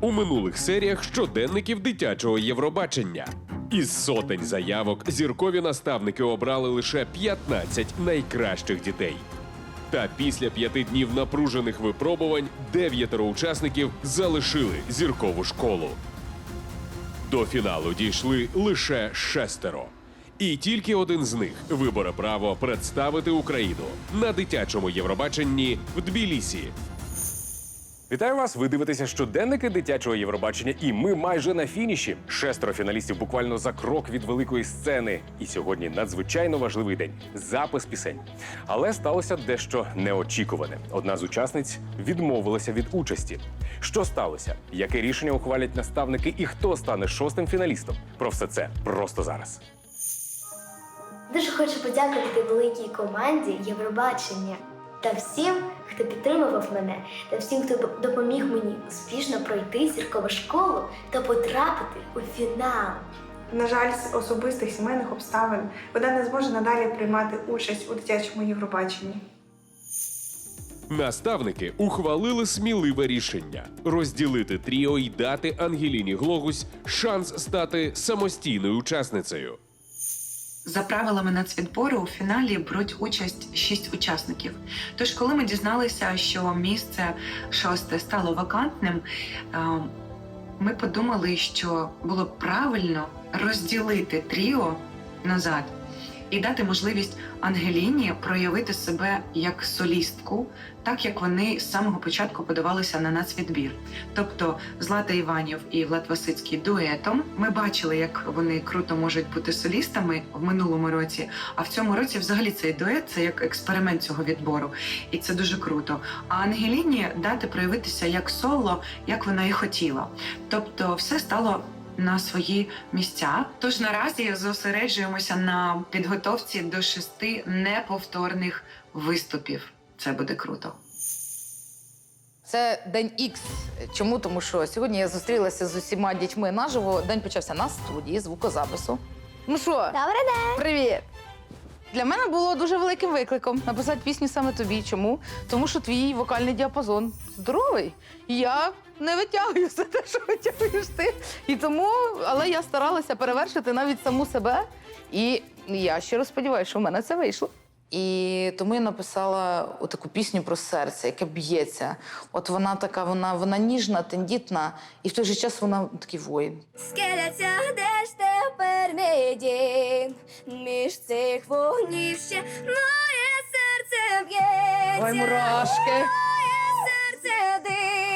у минулих серіях щоденників дитячого Євробачення. Із сотень заявок зіркові наставники обрали лише 15 найкращих дітей. Та після п'яти днів напружених випробувань дев'ятеро учасників залишили зіркову школу. До фіналу дійшли лише шестеро. І тільки один з них виборе право представити Україну на дитячому Євробаченні в Тбілісі. Вітаю вас! Ви дивитеся щоденники дитячого Євробачення, і ми майже на фініші. Шестеро фіналістів буквально за крок від великої сцени. І сьогодні надзвичайно важливий день запис пісень. Але сталося дещо неочікуване. Одна з учасниць відмовилася від участі. Що сталося? Яке рішення ухвалять наставники і хто стане шостим фіналістом? Про все це просто зараз. Дуже хочу подякувати великій команді Євробачення та всім, хто підтримував мене, та всім, хто допоміг мені успішно пройти зіркову школу та потрапити у фінал. На жаль, з особистих сімейних обставин вона не зможе надалі приймати участь у дитячому Євробаченні. Наставники ухвалили сміливе рішення розділити тріо і дати Ангеліні Глогусь шанс стати самостійною учасницею. За правилами нацвідбору у фіналі беруть участь шість учасників. Тож, коли ми дізналися, що місце шосте стало вакантним, е, ми подумали, що було б правильно розділити тріо назад і дати можливість Ангеліні проявити себе як солістку, так як вони з самого початку подавалися на нацвідбір. Тобто Злата Іванів і Влад Васицький дуетом. Ми бачили, як вони круто можуть бути солістами в минулому році. А в цьому році, взагалі, цей дует це як експеримент цього відбору, і це дуже круто. А Ангеліні дати проявитися як соло, як вона і хотіла. Тобто, все стало. На свої місця. Тож наразі зосереджуємося на підготовці до шести неповторних виступів. Це буде круто. Це день Ікс. Чому? Тому що сьогодні я зустрілася з усіма дітьми наживо. День почався на студії звукозапису. Ну що, Добрий день! привіт! Для мене було дуже великим викликом написати пісню саме тобі. Чому? Тому що твій вокальний діапазон здоровий. Я не витягую все те, що витягуєш ти. І тому, але я старалася перевершити навіть саму себе. І я щиро сподіваюся, що в мене це вийшло. І тому я написала таку пісню про серце, яке б'ється. От вона така, вона, вона ніжна, тендітна, і в той же час вона такий воїн. Скеляться, де ж тепер мій дім? Між цих вогнів ще моє серце б'ється. Ой, мурашки. Моє серце диха.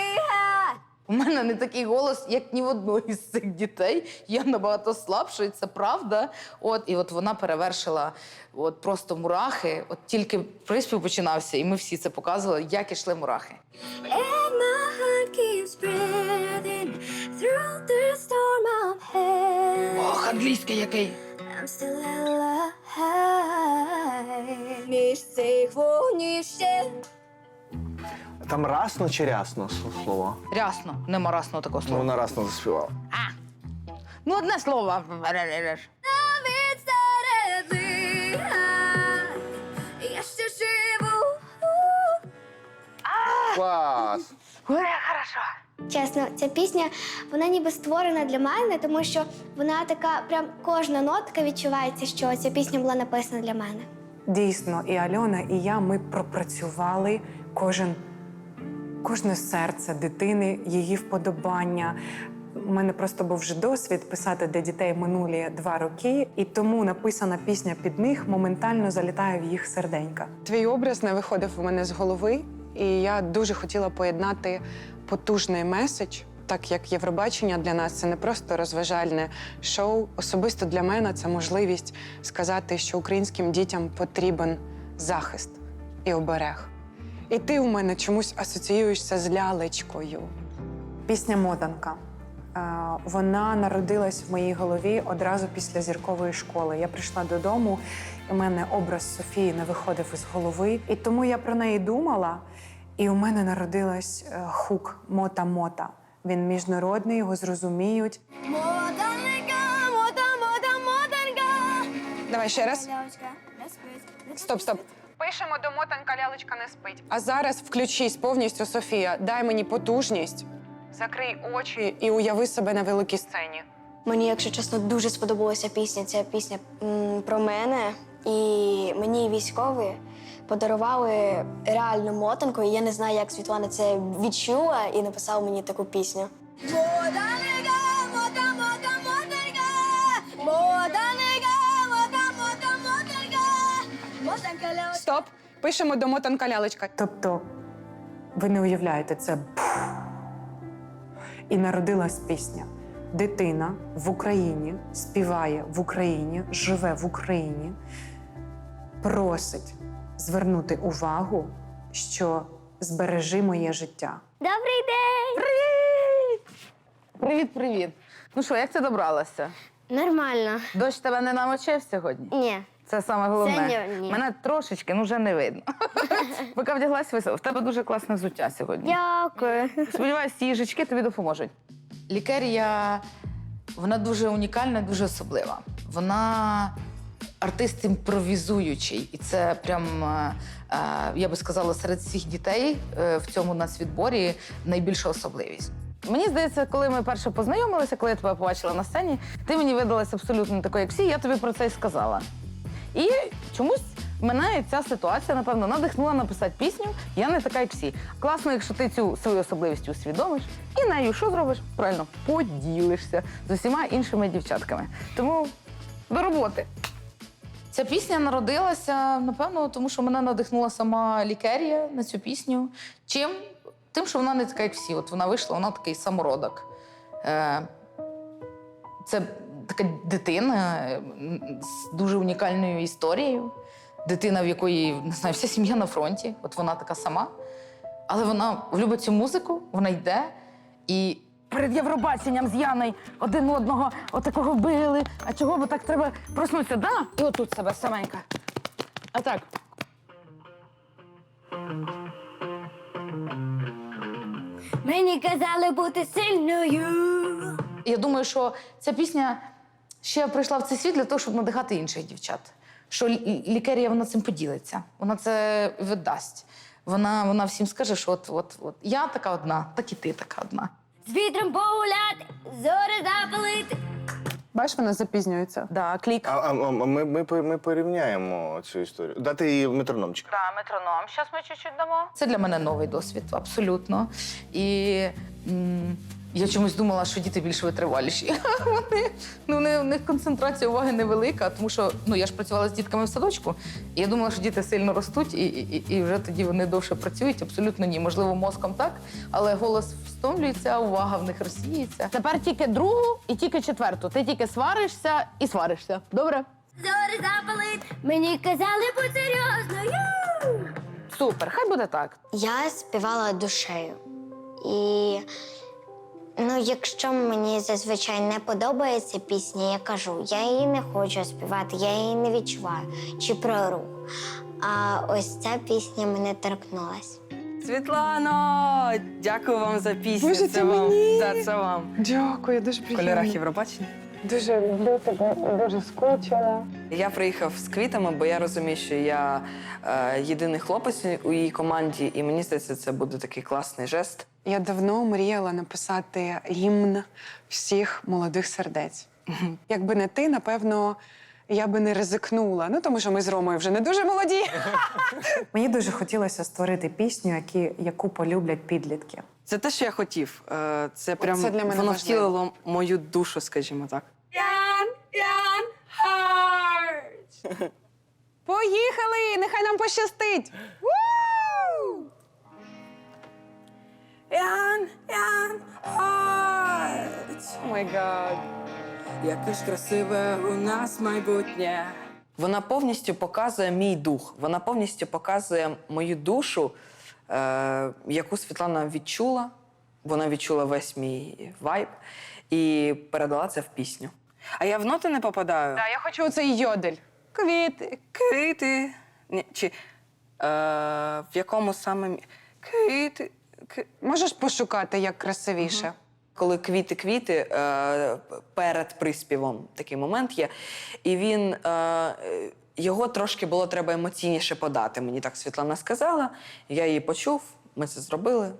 У мене не такий голос, як ні в одного із цих дітей. Я набагато слабша, і це правда. От і от вона перевершила от просто мурахи. От тільки приспів починався, і ми всі це показували, як ішли мурахи. Ох, англійський який. I'm still alive. Між цих вогнів ще Там расно чи рясно слово? Рясно, нема расного такого Ну, слова. вона расно заспівала. Ну, одне слово. навіть серед лиха. Я ще живу. Клас! Чесно, ця пісня вона ніби створена для мене, тому що вона така, прям кожна нотка відчувається, що ця пісня була написана для мене. Дійсно, і Альона, і я ми пропрацювали кожен, кожне серце дитини, її вподобання. У мене просто був вже досвід писати для дітей минулі два роки, і тому написана пісня під них моментально залітає в їх серденька. Твій образ не виходив у мене з голови, і я дуже хотіла поєднати потужний меседж. Так як Євробачення для нас це не просто розважальне шоу. Особисто для мене це можливість сказати, що українським дітям потрібен захист і оберег. І ти у мене чомусь асоціюєшся з лялечкою. Пісня Моданка. Е, Вона народилась в моїй голові одразу після зіркової школи. Я прийшла додому, і в мене образ Софії не виходив із голови. І тому я про неї думала, і у мене народилась е, хук Мота-Мота. Він міжнародний, його зрозуміють. Моданка, мода, мода, моданка. Давай ще раз. Стоп, стоп. Пишемо до мотанка лялечка не спить. А зараз включись повністю, Софія. Дай мені потужність. Закрий очі і уяви себе на великій сцені. Мені, якщо чесно, дуже сподобалася пісня. Ця пісня м, про мене. І мені військові подарували реальну мотанку. І я не знаю, як Світлана це відчула і написала мені таку пісню. Стоп! Пишемо до мотанка лялечка. Тобто, ви не уявляєте, це і народилась пісня. Дитина в Україні співає в Україні, живе в Україні, просить звернути увагу, що збережи моє життя. Добрий день! Привіт, привіт. Ну що, як ти добралася? Нормально. Дощ тебе не намочив сьогодні? Ні. Це саме головне. Це ні- ні. Мене трошечки, ну вже не видно. Поки вдяглась весело. В тебе дуже класне взуття сьогодні. Дякую. Сподіваюсь, ці їжачки тобі допоможуть. Лікарія вона дуже унікальна, дуже особлива. Вона артист імпровізуючий, і це прям, е, е, я би сказала, серед всіх дітей е, в цьому нацвідборі найбільша особливість. Мені здається, коли ми перше познайомилися, коли я тебе побачила на сцені, ти мені видалася абсолютно такою, як всі, я тобі про це і сказала. І чомусь мене ця ситуація, напевно, надихнула написати пісню Я не така, як всі. Класно, якщо ти цю свою особливість усвідомиш і нею що зробиш? Правильно, поділишся з усіма іншими дівчатками. Тому до роботи. Ця пісня народилася, напевно, тому що мене надихнула сама лікерія на цю пісню. Чим? Тим, що вона не така, як всі. От вона вийшла, вона такий самородок. Е, це така дитина з дуже унікальною історією. Дитина, в якої не знаю, вся сім'я на фронті, от вона така сама. Але вона любить цю музику, вона йде і. Перед Євробаченням з Яною один одного отакого били. А чого бо так треба проснутися? Да? І отут себе саменька. А так. Мені казали бути сильною. Я думаю, що ця пісня ще я прийшла в цей світ для того, щоб надихати інших дівчат. Що лікарія вона цим поділиться, вона це віддасть. Вона, вона всім скаже, що от, от, от я така одна, так і ти така одна. З вітром погуляти, зори запалити. Бачиш, вона запізнюється. Да, клік. А, а, а ми, ми, ми порівняємо цю історію. Дати їй метрономчик. Да, метроном. Зараз ми чуть-чуть дамо. Це для мене новий досвід, абсолютно. І м, я чомусь думала, що діти більш витриваліші. Вони, ну, вони, у них концентрація уваги невелика, тому що ну, я ж працювала з дітками в садочку, і я думала, що діти сильно ростуть, і, і, і вже тоді вони довше працюють. Абсолютно ні. Можливо, мозком так, але голос встомлюється, увага в них розсіється. Тепер тільки другу і тільки четверту. Ти тільки сваришся і сваришся. Добре? Зори запалити. Мені казали будь серйозною. Супер, хай буде так. Я співала душею. І ну, якщо мені зазвичай не подобається пісня, я кажу, я її не хочу співати, я її не відчуваю чи прору. А ось ця пісня мене торкнулась. Світлано, дякую вам за пісню. Боже, це це вам. мені? Да, це вам. Дякую, дуже В приємно. кольорах Євробачення. Дуже люблю тебе, дуже скучила. Я приїхав з квітами, бо я розумію, що я е, єдиний хлопець у її команді, і мені здається, це буде такий класний жест. Я давно мріяла написати гімн всіх молодих сердець. Якби не ти, напевно, я би не ризикнула. Ну тому що ми з Ромою вже не дуже молоді. Мені дуже хотілося створити пісню, які, яку полюблять підлітки. Це те, що я хотів. Е, це прям Це для мене воно важливо. втілило мою душу, скажімо так. Поїхали! Нехай нам пощастить! Ян, Ян, О май гад. Яке ж красиве у нас майбутнє. Вона повністю показує мій дух. Вона повністю показує мою душу, е, яку Світлана відчула. Вона відчула весь мій вайб і передала це в пісню. А я в ноти не попадаю. Да, я хочу оцей йодель. Квіти. Квіти. Ні, чи е, в якому саме мі- квіти. К... Можеш пошукати як красивіше. Коли квіти-квіти е, перед приспівом такий момент є. І він е, його трошки було треба емоційніше подати. Мені так Світлана сказала. Я її почув, ми це зробили.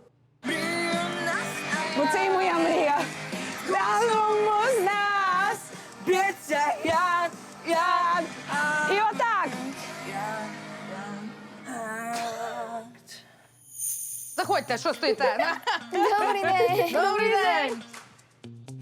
Заходьте, що стоїте? Добрий день! Добрий день!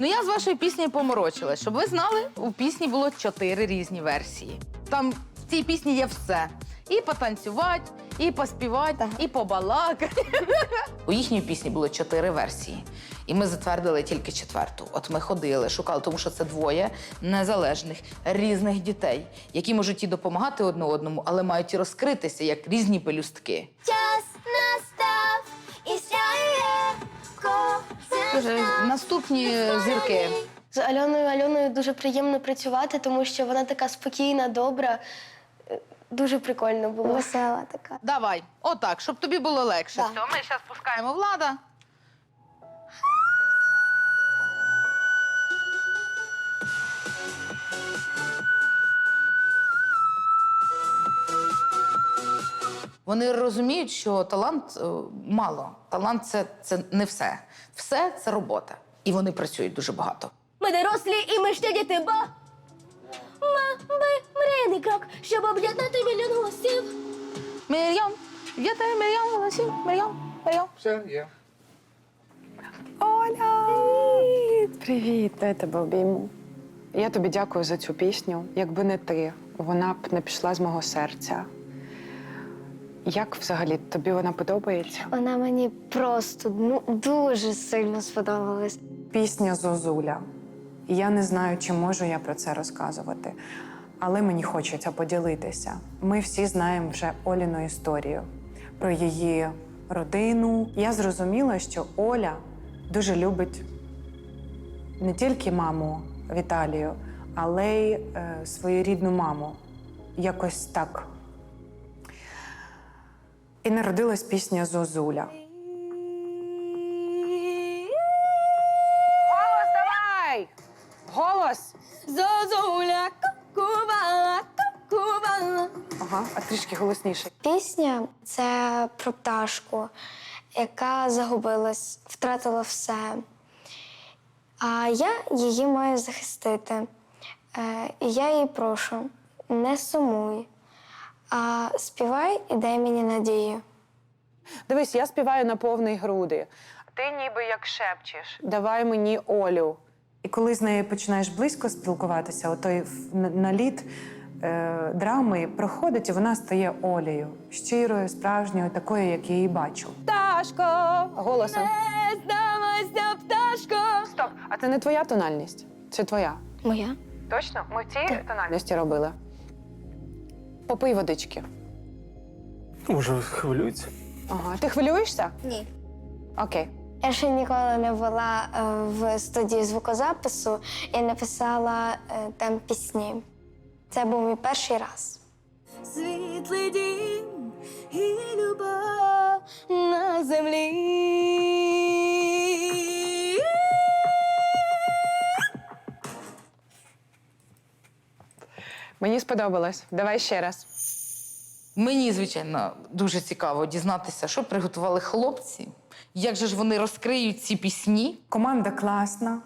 Ну я з вашою піснею поморочилась. Щоб ви знали, у пісні було чотири різні версії. Там в цій пісні є все: і потанцювати, і поспівати, і побалакати. У їхній пісні було чотири версії. І ми затвердили тільки четверту. От ми ходили, шукали, тому що це двоє незалежних різних дітей, які можуть і допомагати одне одному, але мають і розкритися як різні пелюстки. Дуже наступні зірки. З Альоною Альоною дуже приємно працювати, тому що вона така спокійна, добра. Е, Дуже прикольно було. Весела така. Давай, отак, щоб тобі було легше. Да. Все, ми зараз пускаємо влада. Вони розуміють, що талант е, мало. Талант це, це не все. Все це робота. І вони працюють дуже багато. Ми дорослі і ми ще діти, бо ми мрійний крок, щоб об'єднати мільйон голосів. Мільйон, я тебе мільйон голосів, мільйон, мільйон. Все, є. Оля! Привіт, дай тебе обійму. Я тобі дякую за цю пісню. Якби не ти, вона б не пішла з мого серця. Як взагалі тобі вона подобається? Вона мені просто ну, дуже сильно сподобалась. Пісня Зозуля. Я не знаю, чи можу я про це розказувати, але мені хочеться поділитися. Ми всі знаємо вже Оліну історію про її родину. Я зрозуміла, що Оля дуже любить не тільки маму Віталію, але й е, свою рідну маму. Якось так. І народилась пісня Зозуля. Голос давай! Голос! Зозуля, кукувала, кукувала. Ага, а трішки голосніше. Пісня це про пташку, яка загубилась, втратила все. А я її маю захистити. Е, і я її прошу, не сумуй, а співай і дай мені надію. Дивись, я співаю на повний груди. Ти ніби як шепчеш. Давай мені Олю. І коли з нею починаєш близько спілкуватися, отой наліт е, драми проходить, і вона стає Олею, щирою, справжньою, такою, як я її бачу. Пташко, Голосом. не здавайся, пташко. Стоп, а це не твоя тональність? Це твоя. Моя? Точно? Ми в цій тональності робили. Попий водички. Може, хвилюється? Ага. Ти хвилюєшся? Ні. Окей. Я ще ніколи не була е, в студії звукозапису і написала е, там пісні. Це був мій перший раз. Світлий дім і любов на землі. Мені сподобалось. Давай ще раз. Мені, звичайно, дуже цікаво дізнатися, що приготували хлопці. Як же ж вони розкриють ці пісні? Команда класна,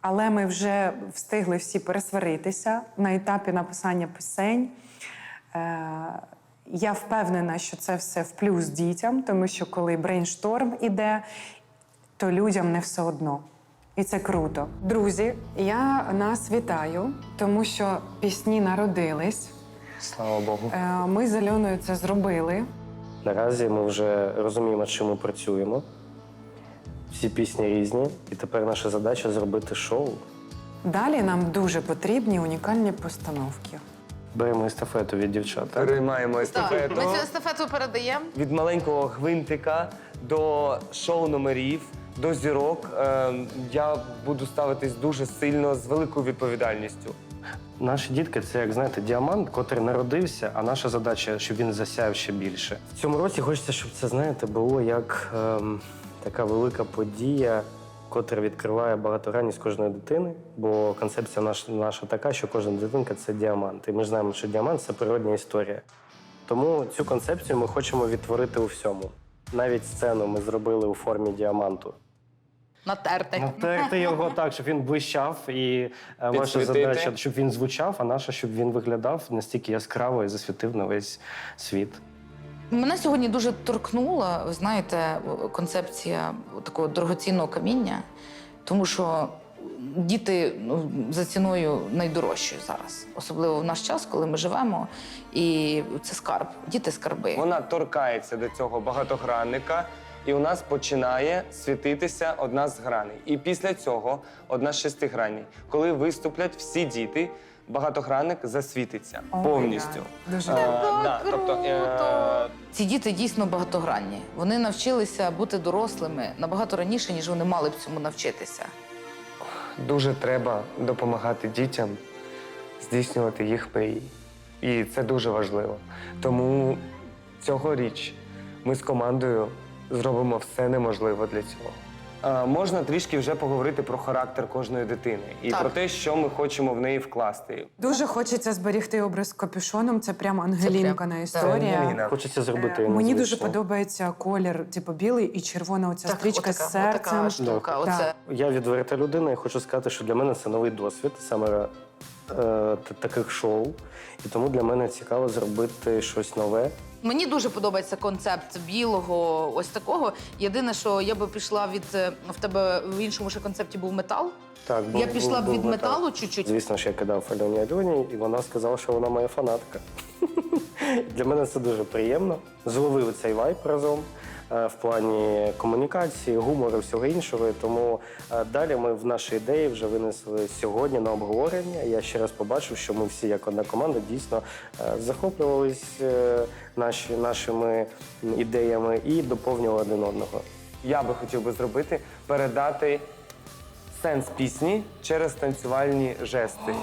але ми вже встигли всі пересваритися на етапі написання пісень. Е, я впевнена, що це все в плюс дітям, тому що коли брейншторм іде, то людям не все одно. І це круто. Друзі, я нас вітаю, тому що пісні народились. Слава Богу. Е, Ми з Альоною це зробили. Наразі ми вже розуміємо, чим ми працюємо. Всі пісні різні, і тепер наша задача зробити шоу. Далі нам дуже потрібні унікальні постановки. Беремо естафету від дівчат. так? Переймаємо Так, естафету. ми цю естафету передаємо. Від маленького гвинтика до шоу номерів, до зірок. Е, Я буду ставитись дуже сильно з великою відповідальністю. Наші дітки це, як знаєте, діамант, котрий народився, а наша задача, щоб він засяяв ще більше. В цьому році хочеться, щоб це, знаєте, було як ем, така велика подія, котра відкриває багатогранність кожної дитини. Бо концепція наша, наша така, що кожна дитинка це діамант. І ми ж знаємо, що діамант це природня історія. Тому цю концепцію ми хочемо відтворити у всьому. Навіть сцену ми зробили у формі діаманту. Натерти. Натерти його так, щоб він блищав, і е, ваша Підсвітити. задача, щоб він звучав, а наша, щоб він виглядав настільки яскраво і засвітив на весь світ. Мене сьогодні дуже торкнула, ви знаєте, концепція такого дорогоцінного каміння, тому що діти ну, за ціною найдорожчі зараз, особливо в наш час, коли ми живемо, і це скарб, діти скарби. Вона торкається до цього багатогранника, і у нас починає світитися одна з граней. І після цього одна з шести граней. Коли виступлять всі діти, багатогранник засвітиться О, повністю. Дуже Е, да, тобто, е, круто! Ці діти дійсно багатогранні. Вони навчилися бути дорослими набагато раніше, ніж вони мали б цьому навчитися. дуже треба допомагати дітям здійснювати їх мрії. І це дуже важливо. Тому цьогоріч ми з командою зробимо все неможливе для цього. А, можна трішки вже поговорити про характер кожної дитини і Так. про те, що ми хочемо в неї вкласти. Дуже хочеться зберігти образ з капюшоном. Це прямо ангелінкана історія. Ангеліна. Хочеться зробити Е, Мені дуже незвично. подобається колір, типу білий і червона оця Так, стрічка отака, з серцем. отака штука. Оце. Я відверта людина і хочу сказати, що для мене це новий досвід, саме е, т- таких шоу. І тому для мене цікаво зробити щось нове. Мені дуже подобається концепт білого, ось такого. Єдине, що я би пішла від е, в тебе в іншому ще концепті був метал. Так, був- я пішла б був від метал. металу чуть-чуть. Звісно ж, я кидав Альоні Альоні, і вона сказала, що вона моя фанатка. Для мене це дуже приємно. Зловили цей вайб разом е, в плані комунікації, гумору, всього іншого. І Тому е, далі ми в наші ідеї вже винесли сьогодні на обговорення. Я ще раз побачив, що ми всі, як одна команда, дійсно е, захоплювались е, наші, нашими ідеями і доповнювали один одного. Я би хотів би зробити передати сенс пісні через танцювальні жести.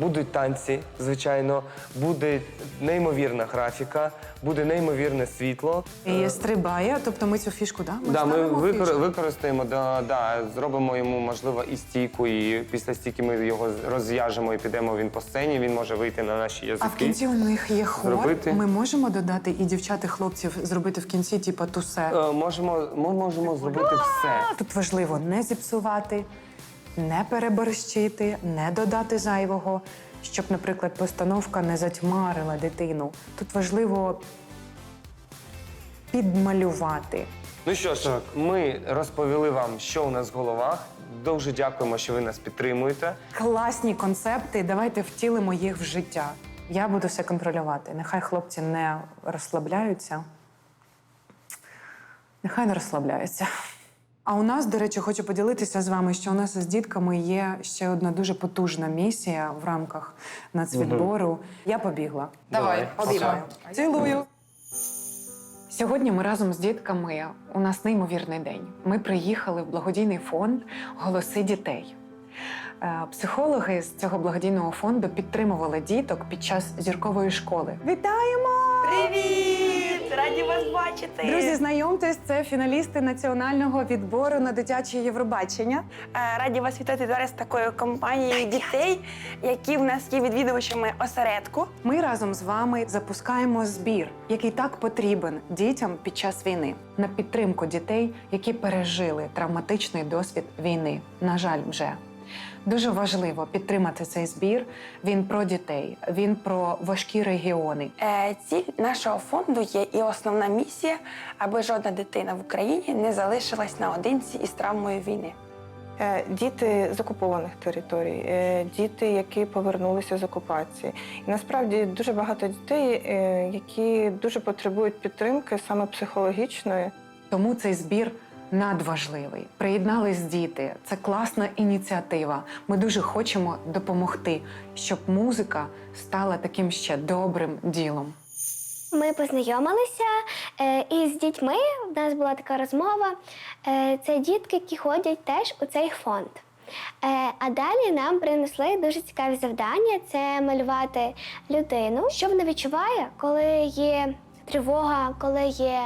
Будуть танці, звичайно, буде неймовірна графіка, буде неймовірне світло. І стрибає, тобто ми цю фішку, да? да, ми викор- фішку? використаємо, да, да, зробимо йому, можливо, і стійку, і після стійки ми його розв'яжемо і підемо він по сцені, він може вийти на наші язики. А в кінці у них є хор. Зробити. Ми можемо додати і дівчат, і хлопців зробити в кінці, типу, тусе. Е, можемо, ми можемо зробити все. Тут важливо не зіпсувати, не переборщити, не додати зайвого, щоб, наприклад, постановка не затьмарила дитину. Тут важливо підмалювати. Ну що ж, ми розповіли вам, що у нас в головах. Дуже дякуємо, що ви нас підтримуєте. Класні концепти, давайте втілимо їх в життя. Я буду все контролювати. Нехай хлопці не розслабляються. Нехай не розслабляються. А у нас, до речі, хочу поділитися з вами, що у нас з дітками є ще одна дуже потужна місія в рамках нацвідбору. Я побігла. Давай, Обіймаю. Цілую. Сьогодні ми разом з дітками. У нас неймовірний день. Ми приїхали в благодійний фонд Голоси дітей. Е, Психологи з цього благодійного фонду підтримували діток під час зіркової школи. Вітаємо! Привіт! Раді вас бачити! Друзі, знайомтесь, це фіналісти національного відбору на дитяче Євробачення. Е, Раді вас вітати зараз такою компанією дітей, які в нас є відвідувачами осередку. Ми разом з вами запускаємо збір, який так потрібен дітям під час війни на підтримку дітей, які пережили травматичний досвід війни. На жаль, вже. Дуже важливо підтримати цей збір. Він про дітей, він про важкі регіони. Е, Ціль нашого фонду є і основна місія, аби жодна дитина в Україні не залишилась наодинці із травмою війни. Е, Діти з окупованих територій, е, діти, які повернулися з окупації. І насправді дуже багато дітей, які дуже потребують підтримки, саме психологічної. Тому цей збір надважливий. Приєднались діти. Це класна ініціатива. Ми дуже хочемо допомогти, щоб музика стала таким ще добрим ділом. Ми познайомилися е, із дітьми. У нас була така розмова. Е, це дітки, які ходять теж у цей фонд. Е, а далі нам принесли дуже цікаві завдання: це малювати людину, що вона відчуває, коли є тривога, коли є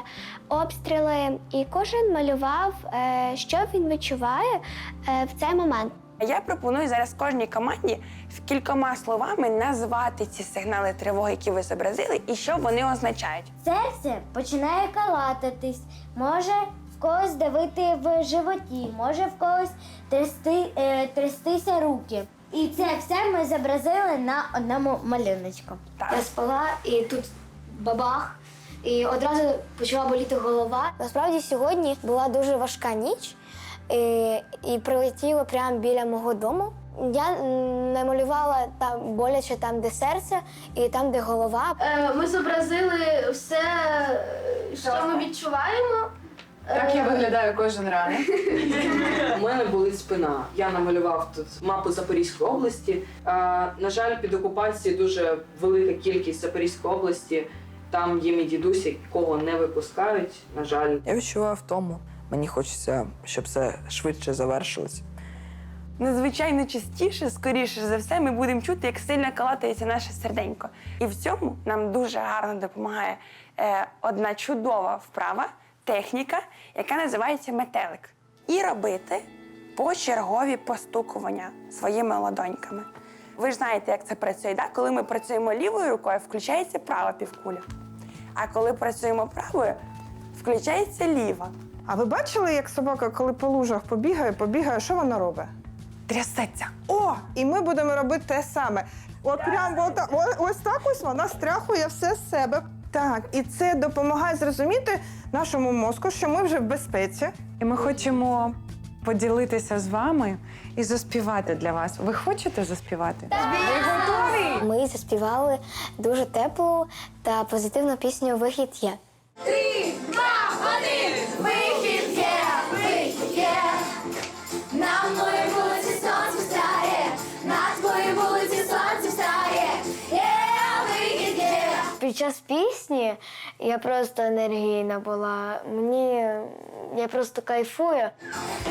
обстріли. І кожен малював, е, що він відчуває е, в цей момент. Я пропоную зараз кожній команді в кількома словами назвати ці сигнали тривоги, які ви зобразили, і що вони означають. Серце починає калататись, може в когось давити в животі, може в когось трясти, е, трястися руки. І це все ми зобразили на одному малюночку. Так. Я спала і тут бабах, і одразу почала боліти голова. Насправді сьогодні була дуже важка ніч і, і прилетіло прямо біля мого дому. Я намалювала там боляче там, де серце, і там, де голова. Е, Ми зобразили все, що ми відчуваємо. Так я Е, виглядаю кожен ранок. У мене болить спина. Я намалював тут мапу Запорізької області. На жаль, під окупацією дуже велика кількість Запорізької області. Там є мій дідусь, якого не випускають. На жаль, я відчуваю втому. Мені хочеться, щоб все швидше завершилось. Надзвичайно частіше, скоріше за все, ми будемо чути, як сильно калатається наше серденько. І в цьому нам дуже гарно допомагає е, одна чудова вправа, техніка, яка називається метелик. І робити почергові постукування своїми ладоньками. Ви ж знаєте, як це працює, да? коли ми працюємо лівою рукою, включається права півкуля. А коли працюємо правою, включається ліва. А ви бачили, як собака, коли по лужах побігає, побігає, що вона робить? Трясеться. О, і ми будемо робити те саме. От прям от, о- ось так ось вона стряхує все з себе. Так, і це допомагає зрозуміти нашому мозку, що ми вже в безпеці. І ми хочемо поділитися з вами і заспівати для вас. Ви хочете заспівати? Ви готові? Ми заспівали дуже теплу та позитивну пісню Вихід є. Три, два, один, Під час пісні я просто енергійна була. Мені я просто кайфую.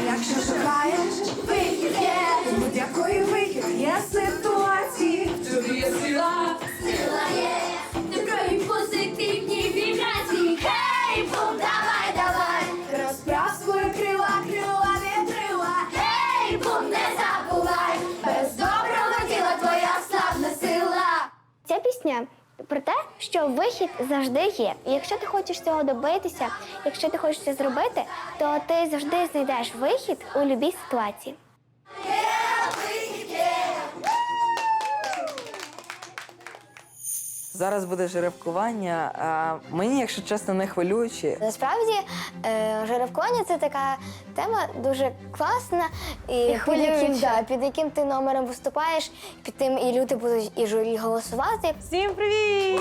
Якщо шукаєш, вихід є. Будь-якої вихід є ситуації. Тобі є сила. Сила є. Доброї позитивні вібрації. Хей, бум, давай, давай. Розправ свої крила, крила вітрила. Гей, бум, не забувай. Без доброго діла твоя славна сила. Ця пісня про те, що вихід завжди є. І якщо ти хочеш цього добитися, якщо ти хочеш це зробити, то ти завжди знайдеш вихід у будь-якій ситуації. Зараз буде жеребкування. А мені, якщо чесно, не хвилюючи. Насправді, е, жеребкування це така тема дуже класна, і, під, хвилююча. яким, да, під яким ти номером виступаєш, під тим і люди будуть і журі голосувати. Всім привіт!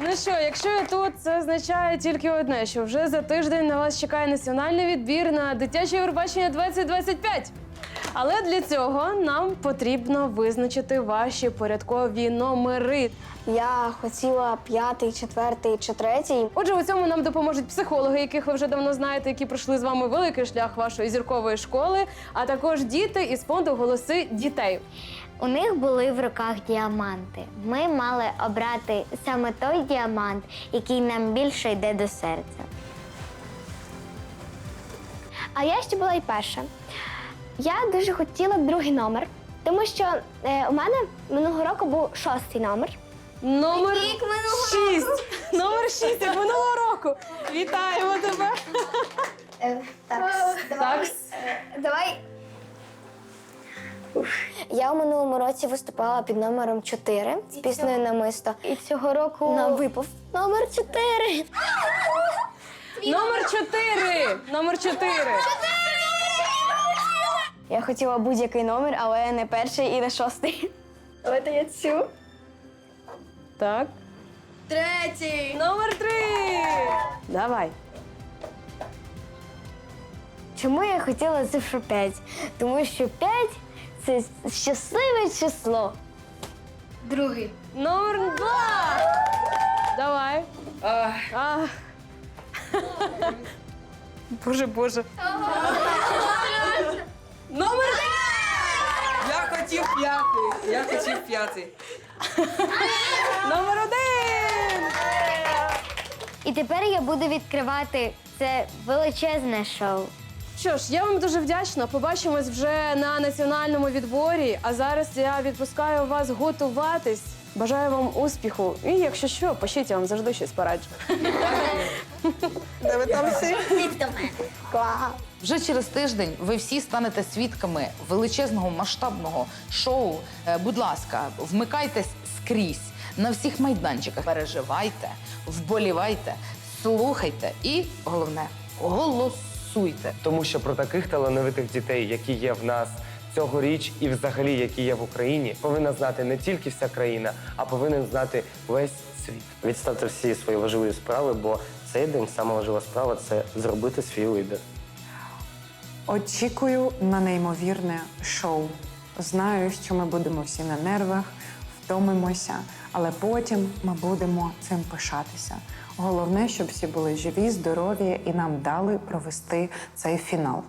Ну що, якщо я тут, це означає тільки одне, що вже за тиждень на вас чекає національний відбір на дитяче Євробачення 2025. Але для цього нам потрібно визначити ваші порядкові номери. Я хотіла п'ятий, четвертий чи третій. Отже, у цьому нам допоможуть психологи, яких ви вже давно знаєте, які пройшли з вами великий шлях вашої зіркової школи, а також діти із фонду голоси дітей. У них були в руках діаманти. Ми мали обрати саме той діамант, який нам більше йде до серця. А я ще була і перша. Я дуже хотіла другий номер, тому що е, у мене минулого року був шостий номер. Номер шість. Номер шість як минулого року. Вітаємо тебе. так, Так. давай. Я у минулому році виступала під номером 4 з піснею Намисто. І цього року нам випав номер 4. Номер чотири. Номер чотири. Я хотіла будь-який номер, але не перший і не шостий. Давайте я цю. Так. Третій. Номер три. Давай. Чому я хотіла цифру 5? Тому що 5 це щасливе число. Другий. Номер два. Давай. А. Боже, боже. Номер Я хотів п'ятий. Я хотів п'ятий. Номер один. І тепер я буду відкривати це величезне шоу. Що ж, я вам дуже вдячна. Побачимось вже на національному відборі. А зараз я відпускаю вас готуватись. Бажаю вам успіху. І якщо що, пишіть, я вам завжди щось пораджу. Де ви там всі? Вже через тиждень ви всі станете свідками величезного масштабного шоу. Е, Будь ласка, вмикайтесь скрізь. на всіх майданчиках. Переживайте, вболівайте, слухайте і головне голосуйте. Тому що про таких талановитих дітей, які є в нас цьогоріч, і взагалі, які є в Україні, повинна знати не тільки вся країна, а повинен знати весь світ. Відстати всі свої важливі справи, бо цей день сама важлива справа це зробити свій вибір. Очікую на неймовірне шоу. Знаю, що ми будемо всі на нервах, втомимося, але потім ми будемо цим пишатися. Головне, щоб всі були живі, здорові і нам дали провести цей фінал.